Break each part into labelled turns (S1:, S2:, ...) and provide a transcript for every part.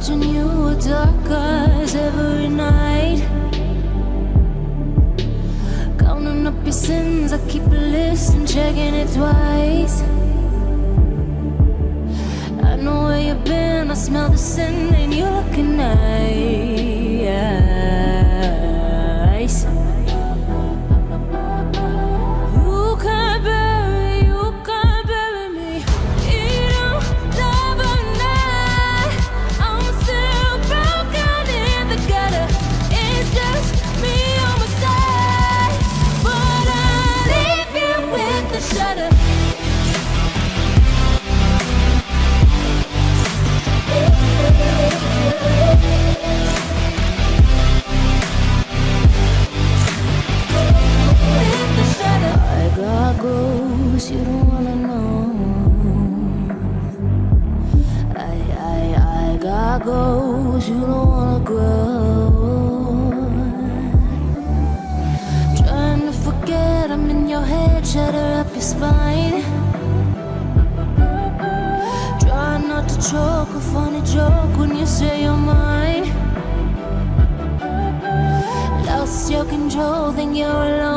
S1: dark eyes every night. Counting up your sins, I keep a list and checking it twice. I know where you've been, I smell the sin, and you're looking nice. You got you don't wanna grow. Trying to forget I'm in your head, shatter up your spine. Try not to choke, a funny joke when you say you're mine. Lost your control, think you're alone,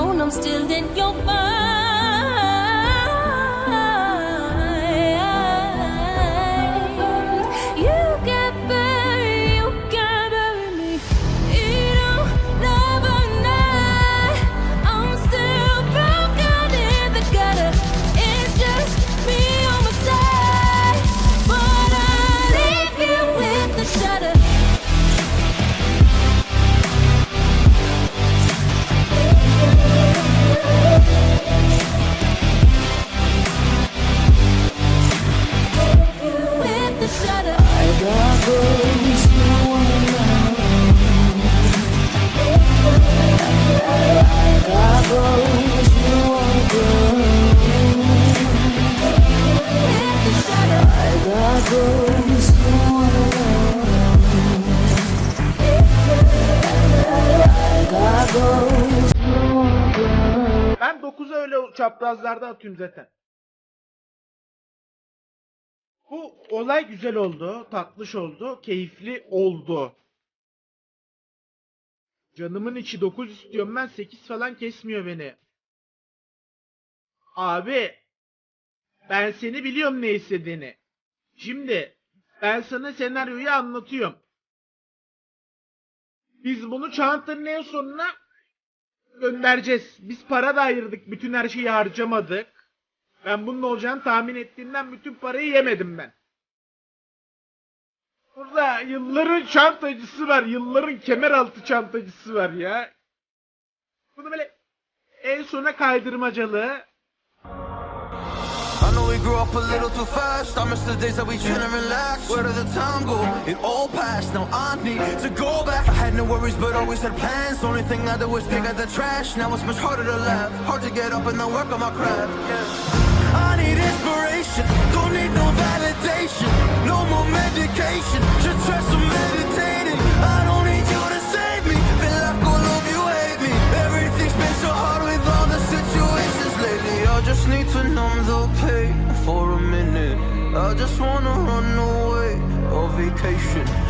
S2: çaprazlarda atıyorum zaten. Bu olay güzel oldu, tatlış oldu, keyifli oldu. Canımın içi 9 istiyorum ben 8 falan kesmiyor beni. Abi ben seni biliyorum ne istediğini. Şimdi ben sana senaryoyu anlatıyorum. Biz bunu çantanın en sonuna göndereceğiz. Biz para da ayırdık. Bütün her şeyi harcamadık. Ben bunun olacağını tahmin ettiğimden bütün parayı yemedim ben. Burada yılların çantacısı var. Yılların kemer altı çantacısı var ya. Bunu böyle en sona kaydırmacalı.
S3: We grew up a little too fast. I miss the days that we chill and relax. Where did the time go? It all passed. Now I need to go back. I had no worries, but always had plans. Only thing I did was pick at the trash. Now it's much harder to laugh. Hard to get up and then work on my craft. I need inspiration. Don't just wanna run away on vacation.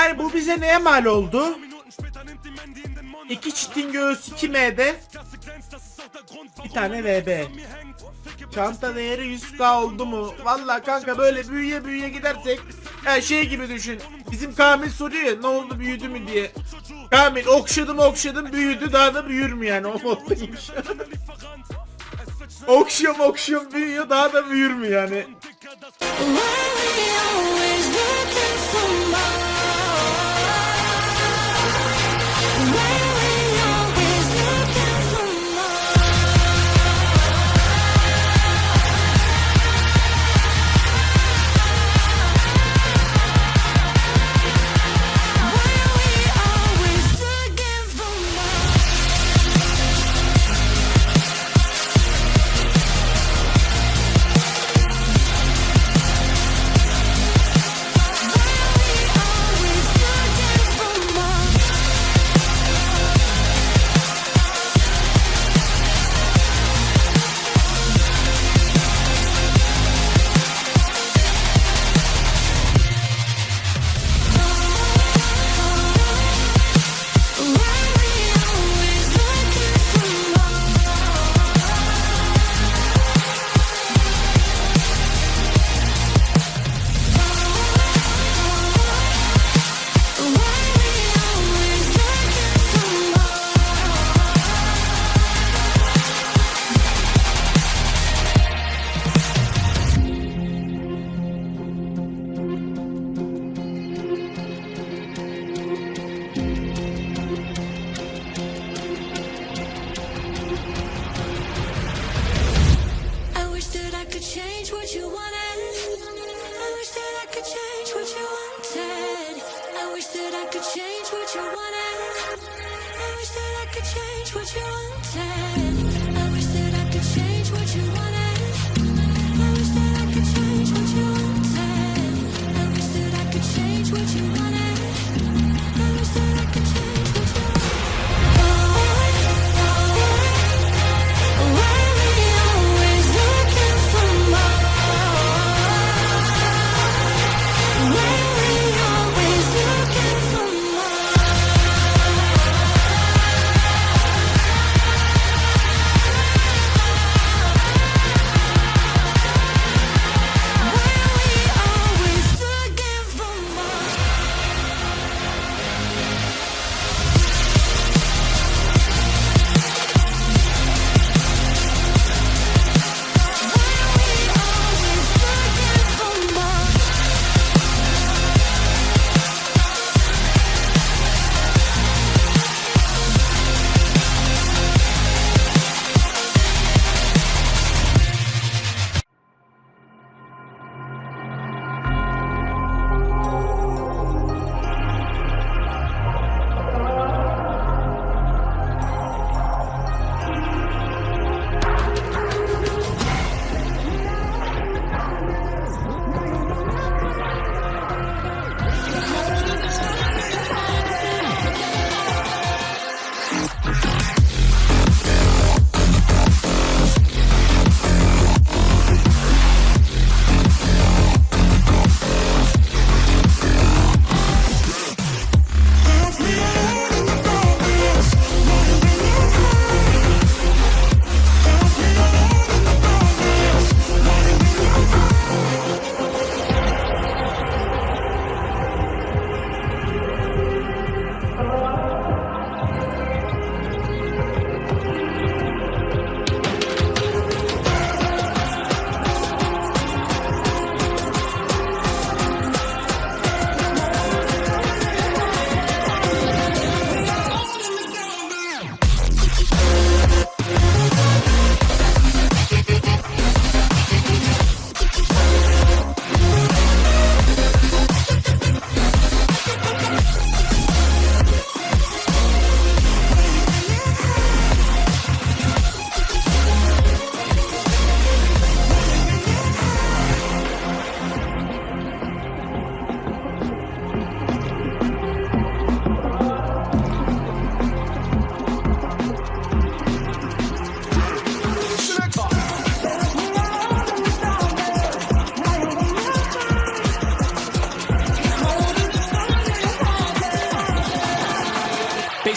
S2: Yani bu bize neye mal oldu? İki çitin göğüs 2M'de bir tane VB. Çanta değeri 100k oldu mu? Valla kanka böyle büyüye büyüye gidersek ya şey gibi düşün. Bizim Kamil soruyor ya ne oldu büyüdü mü diye. Kamil okşadım okşadım büyüdü daha da büyür mü yani o an. Okşuyorum okşuyorum büyüyor daha da büyür mü yani?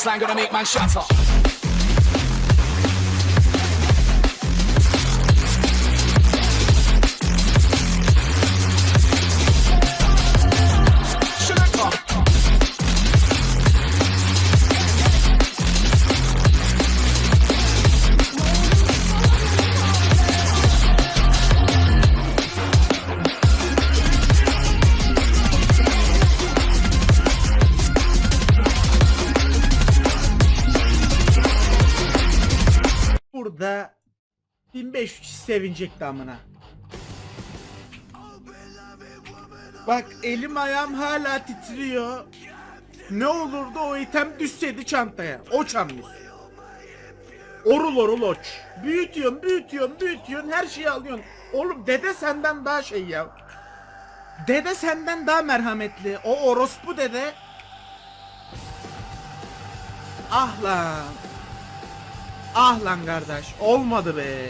S4: Baseline gonna make man shatter.
S2: Sevinecekti amına. Bak elim ayağım hala titriyor. Ne olurdu o item düşseydi çantaya. O çanmış. Orul orul oç. Büyütüyorsun, büyütüyorsun, büyütüyorsun, her şeyi alıyorsun. Oğlum dede senden daha şey ya. Dede senden daha merhametli. O orospu dede. Ah lan. Ah lan kardeş. Olmadı be.